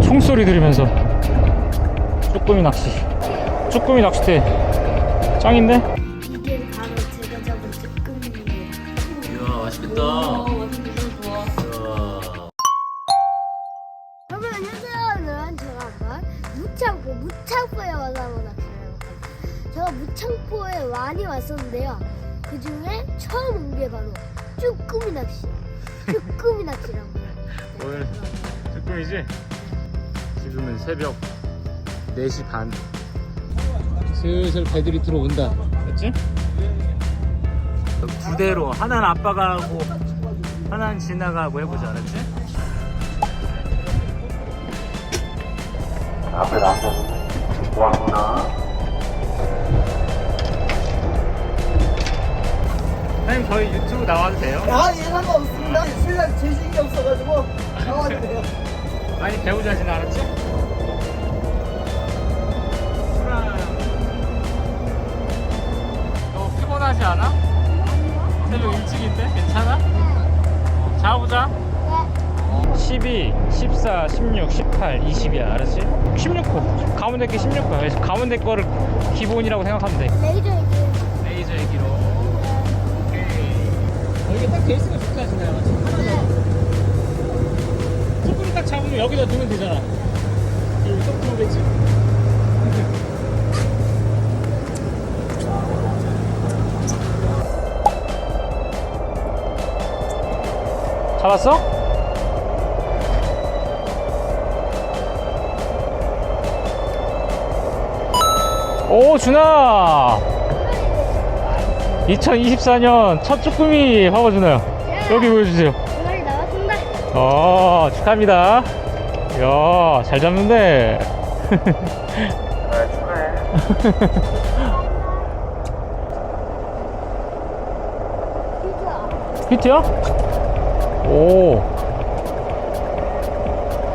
총소리 들으면서 쭈꾸미 낚시 쭈꾸미 낚시대 짱인데? 쭈꾸미지? 지금은 새벽 4시 반 슬슬 배들이 들어온다 맞지? 두 대로 하나는 아빠가 하고 하나는 진아가 하고 해보자 알았지? 앞에 남자는 왔구나. 선생님 저희 유튜브 나와도 돼요? 아, 예, 상관없습니다. 신랑 재식이 없어가지고 나와도 돼요. 많이 배우자 진아 알았지? 너 피곤하지 않아? 새벽 일찍인데? 괜찮아? 자보자 12, 14, 16, 18, 20이야 알았지? 16호 가운데 게 16호야 그래서 가운데 거를 기본이라고 생각하면 돼 레이저 얘기. 레이저 얘기로 오케이 어, 이게 딱 베이스가 좋다 진아야 맞지? 잡으면 여기다 두면 되잖아 여기 쏙 들어오겠지? 잡았어? 오 준아 2024년 첫 쭈꾸미 봐봐 준아야 여기 보여주세요 두 마리 나왔습니다. 어 축하합니다 이야 잘 잡는데 아, 축하해. 피자. 히트야? 오.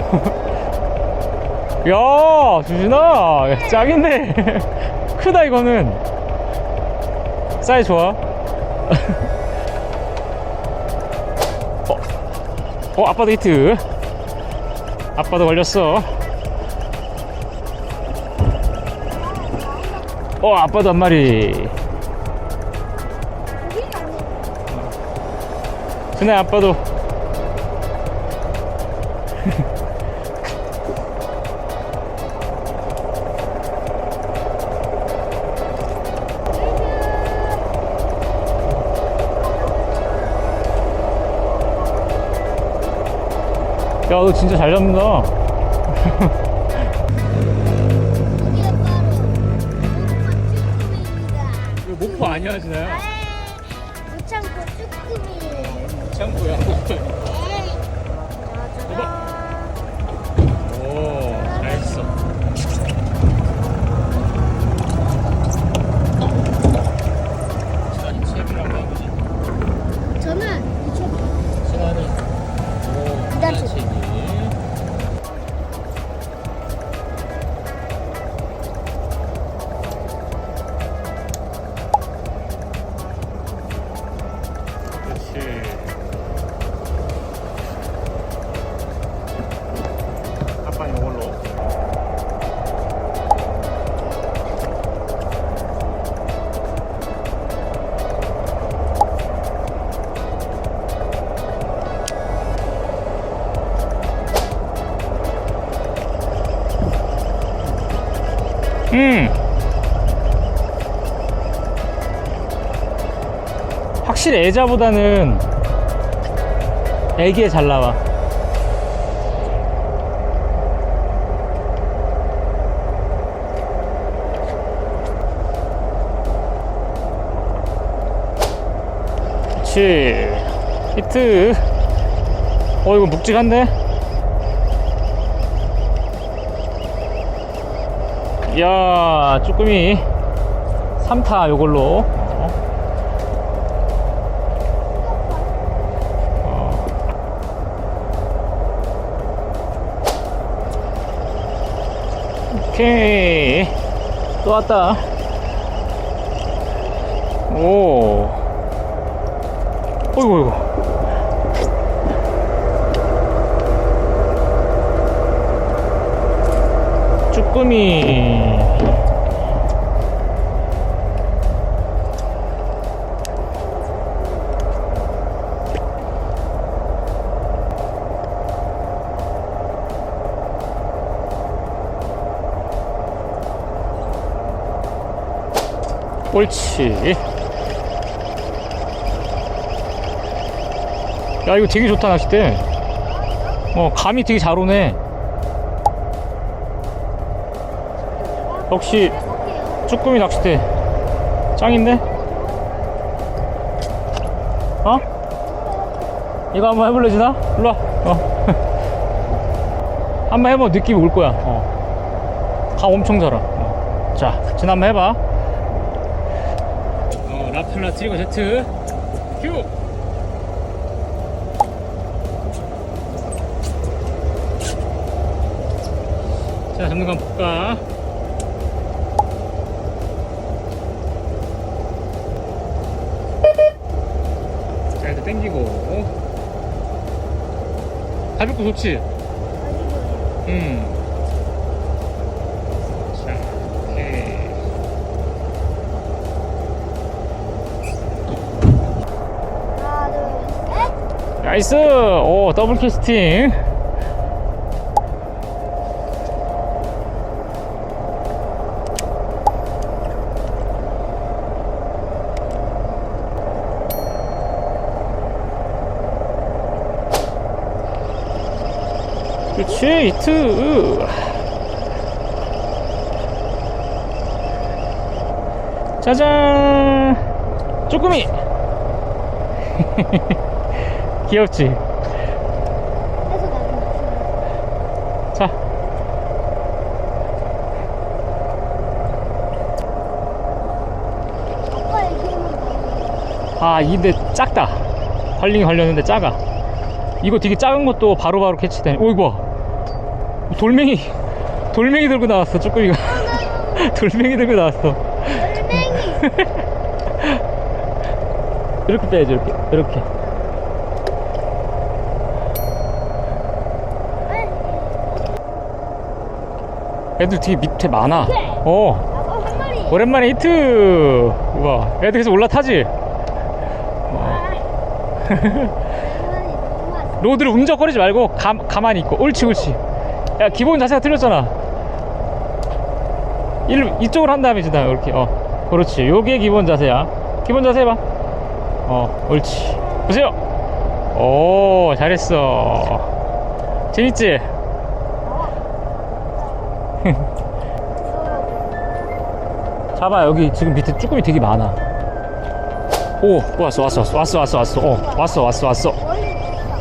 야, 주진아. 야, 짱인데. 크다, 이거는. 사이즈 좋아. 어, 어, 아빠도 히트. 아빠도 걸렸어. 어, 아빠도 한 마리. 준혜 아빠도 야너 진짜 잘 잡는다 이게 바로 쭈꾸미입니다. 이거 목포 아니야 진아야 네. 무창포 쭈꾸미. 창고야 에이. 짜자잔. 확실히 애자보다는 애기에 잘 나와. 그렇지 히트. 어 이거 묵직한데? 야 쭈꾸미. 3타 요걸로 오케이. 또 왔다. 오. 어이구 어이구. 쭈꾸미. 옳지. 야, 이거 되게 좋다, 낚싯대. 어, 감이 되게 잘 오네. 역시, 쭈꾸미 낚싯대. 짱인데? 어? 이거 한번 해볼래, 지나? 일로 와. 어. 한번 해봐. 느낌이 올 거야. 어. 감 엄청 잘 와. 어. 자, 지나 한번 해봐. 어, 라플라 트리거 제트. 큐! 자, 건 볼까? 자, 일단 땡기고. 가볍고 좋지? 음. 자, 오케이. 하나, 둘, 셋. 나이스! 오, 더블 캐스팅. 그렇지, 히트. 짜잔! 쭈꾸미! 귀엽지? 자. 아, 이데 작다. 걸링이 걸렸는데 작아. 이거 되게 작은 것도 바로바로 캐치되네. 오, 이거 봐. 돌멩이, 돌멩이 들고 나왔어, 쭈꾸미가. 돌멩이 들고 나왔어. 돌멩이. 이렇게 빼야지, 이렇게. 이렇게. 애들 되게 밑에 많아. 어, 아빠 한 마리. 오랜만에 히트. 우와, 애들 계속 올라타지? 맛있어. 로드를 움적거리지 말고 가, 가만히 있고. 옳지 옳지. 야 기본 자세가 틀렸잖아. 일, 이쪽으로 한 다음에 지나 이렇게. 어. 그렇지. 요게 기본 자세야. 기본 자세 해봐. 어 옳지. 보세요. 오 잘했어. 재밌지? 잡아 여기 지금 밑에 쭈꾸미 되게 많아. 오 왔어 왔어 왔어 왔어 왔어 왔어. 어 왔어 왔어 왔어.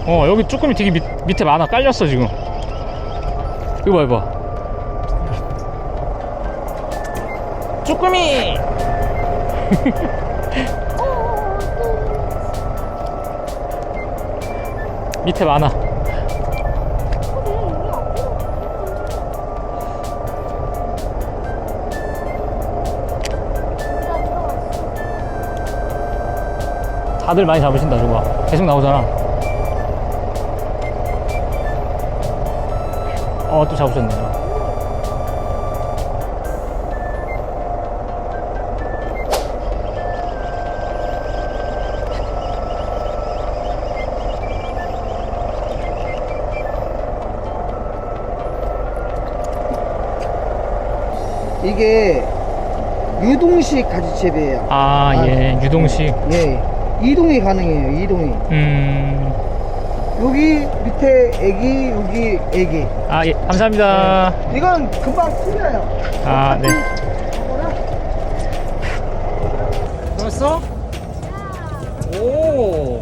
어 여기 쭈꾸미 되게 밑, 밑에 많아. 깔렸어 지금. 이거 봐 이거 봐. 쭈꾸미. 밑에 많아 다들 많이 잡으신다 저거 봐. 계속 나오잖아 어 또 잡으셨네 이게 유동식 가지채비예요. 아예 유동식 예. 이동이 가능해요. 이동이. 음... 여기 밑에 애기, 여기 애기. 아 예 감사합니다 이건 금방 풀려요. 아네 이거는 들었어? 오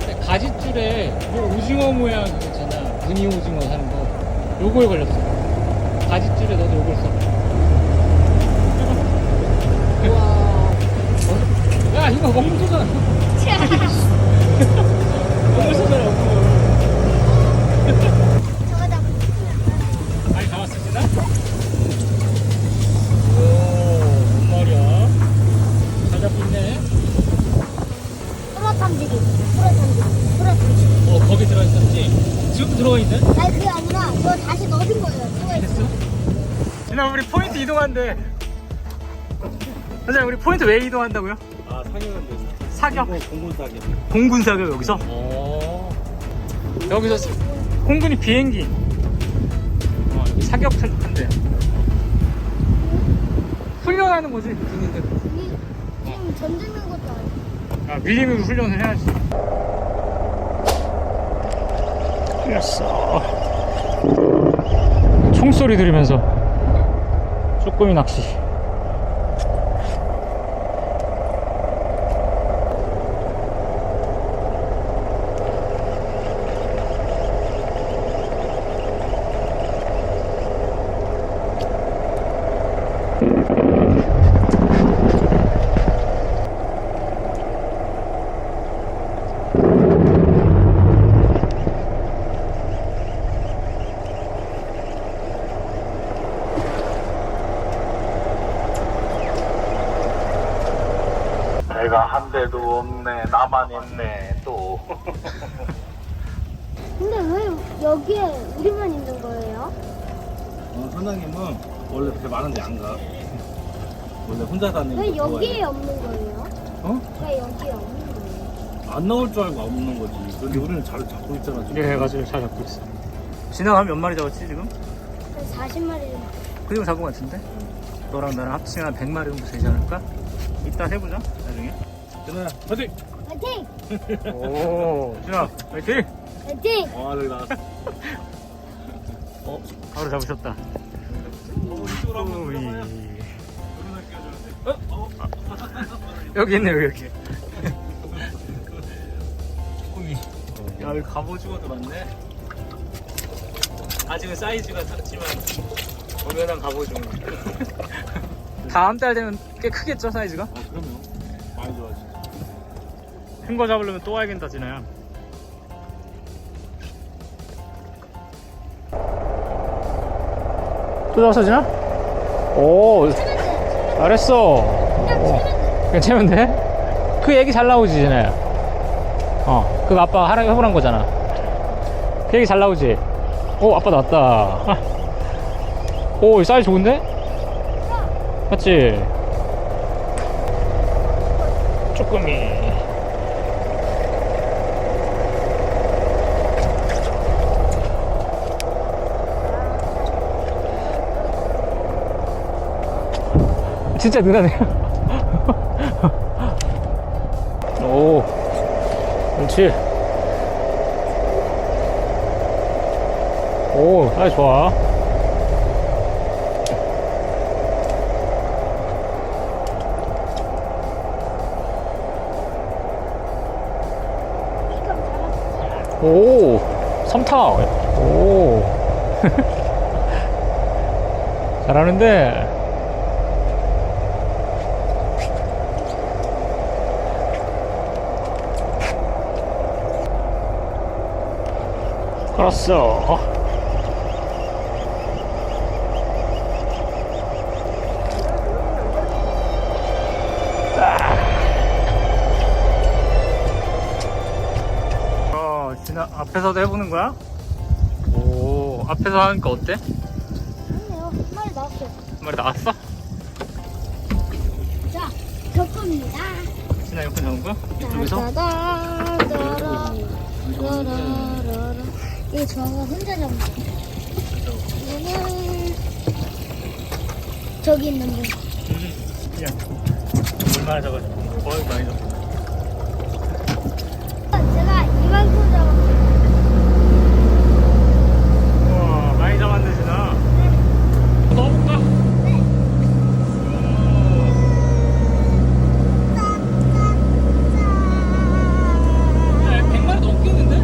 근데 가지줄에 뭐 오징어 모양 있잖아. 무늬 오징어 사는 거. 요거에 걸렸어 포인트 왜 이동한다고요? 아 상영은 사격? 공군 사격. 공군 사격 여기서? 어. 여기서 사- 공군이 비행기. 어, 여기 사격 한대. 훈련하는 거지, 군인들. 이- 지금 던지는 것도 아니고. 아, 밀리면 훈련을 해야지. 틀렸어. 총소리 들으면서 쭈꾸미 낚시. 배가 한 대도 없네. 나만 있네. 또. 근데 왜 여기에 우리만 있는 거예요? 어, 선장님은 원래 배 많은데 안 가. 원래 혼자 다니는 왜거 여기에 좋아해. 없는 거예요? 어? 왜 여기에 없는 거예요? 안 나올 줄 알고 없는 거지. 근데 우리는 잘 잡고 있잖아. 지금. 이래 해가지고 잘 잡고 있어. 지나가면 몇 마리 잡았지 지금? 한 40마리 정도. 그 정도 잡은 것 같은데? 너랑 나랑 합치면 한 100마리 정도 되지 않을까? 이따 해보자 나중에. 준호야, 화이팅! 화이팅! 오, 진아, 화이팅! 화이팅! 아, 여기 나왔어. 어, 바로 잡으셨다. 우이. 어? 어? 여기 있네 여기 여기. 쭈꾸미. 야, 여기 갑오징어도 많네. 아직은 사이즈가 작지만 엄연한 갑오징어. 다음 달 되면 꽤 크겠죠 사이즈가? 어, 그럼요. 많이 좋아지. 큰 거 잡으려면 또 와야겠다 진아야. 또 진아? 오, 잘했어. 채면 돼? 그 얘기 잘 나오지 진아야. 어, 그거 아빠 하라 해보란 거잖아. 그 얘기 잘 나오지. 오, 아빠 나왔다. 오, 이 사이즈 좋은데? 맞지? 쭈꾸미. 진짜 느라네요. 오, 그렇지. 오, 아 좋아. 오, 삼타. 오. 잘하는데. 알았어. 어, 지나 앞에서도 해보는 거야? 오, 앞에서 하니까 어때? 아니요, 한 마리 나왔어요. 한 마리 나왔어? 자, 저 겁니다. 지나 옆에 나온 거야? 이쪽에서? 따다다다라. 라라라라. 이거 저거 혼자 잡는 거. 이거는 저기 있는 분. 야, 얼마나 잡았어? 거의 많이 잡았어. 제가 이만큼 잡았어요. 우와, 많이 잡았네, 지나. 넣어볼까? 야, 100마리 넘겠는데?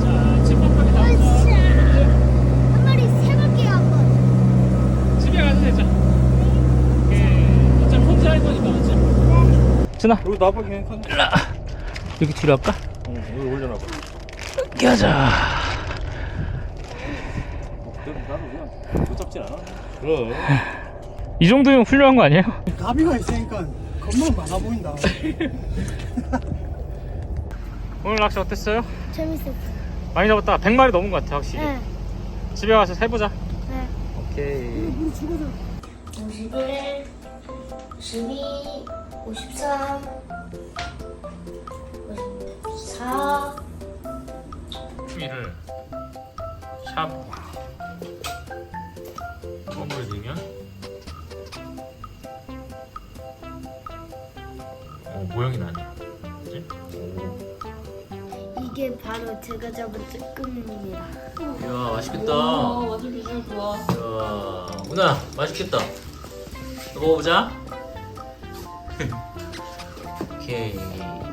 자, 집밥까지 나온다. 나봐 그냥 칸. 여기 뒤로 할까? 응 여기 올려놔봐. 가자 그럼 나도 그냥 못 잡진 않아. 그럼. 이 정도면 훌륭한 거 아니에요? 가비가 있으니까 겁나 많아 보인다. 오늘 낚시 어땠어요? 재밌었어요. 많이 잡았다 100마리 넘은 것 같아 확실히 네. 집에 가서 세보자 네. 오케이 51, 52, 53, 54. 미를 샵 펌을 넣으면? 어 모형이 나네. 그치? 이게 바로 제가 잡은 쭈꾸미입니다. 이야 맛있겠다. 완전 비주얼 좋아. 이야 문아 맛있겠다. 이거 먹어보자 오케이